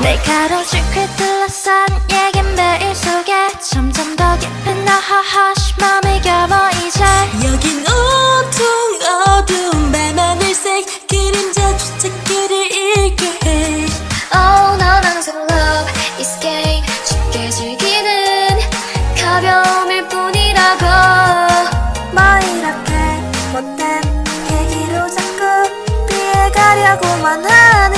내가 로직을 둘러싼 얘기 매일 속에 점점 더 깊은 나 하하시 가벼움일 뿐이라고. 뭐 이렇게 못된 얘기로 자꾸 피해가려고만 하니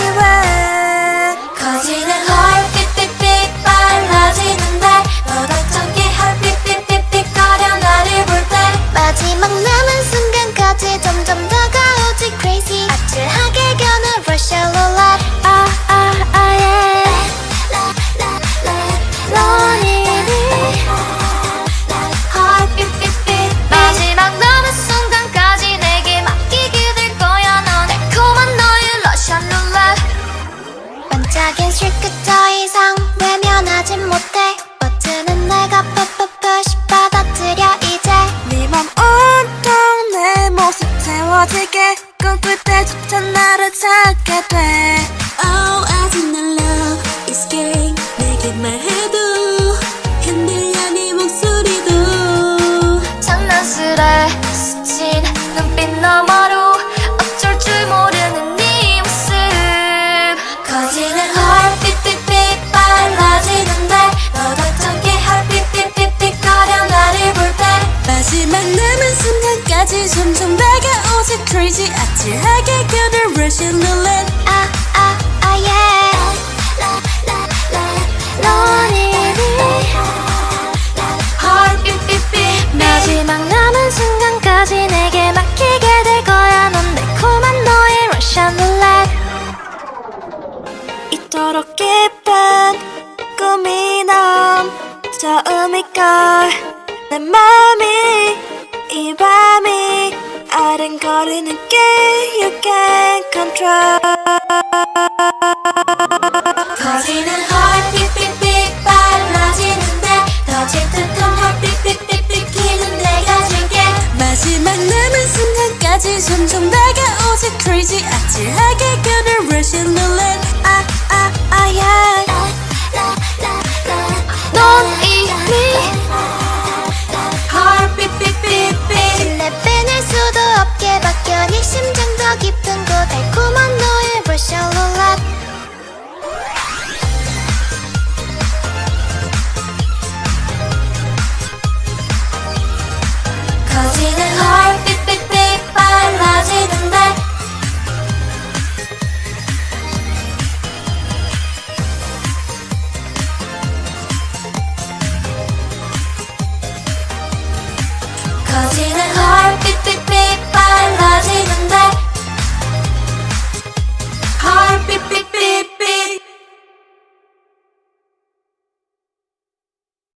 반짝인 실끝 더 이상 외면하진 못해. 버튼은 내가 푸푸푸시 받아들여 이제. 네 맘 온통 내 모습 채워지게. 꿈꿀 때조차 나를 찾게 돼 crazy 아찔하게 Russian roulette 아아아예. 런이니 heart 삐삐삐 마지막 남은 순간까지 내게 맡기게 될 거야. 넌 달콤한 너의 룰렛 이토록 깊은 꿈이 넌 처음일걸. 내 맘이 이 밤이 아른거리는 게 You can control. 커지는 heart 삐삐삐 빨라지는데 더 짙은 heart 삐삐삐삐 기는 내가 줄게. 마지막 남은 순간까지 점점 다가오지 crazy 아찔하게 떨어지는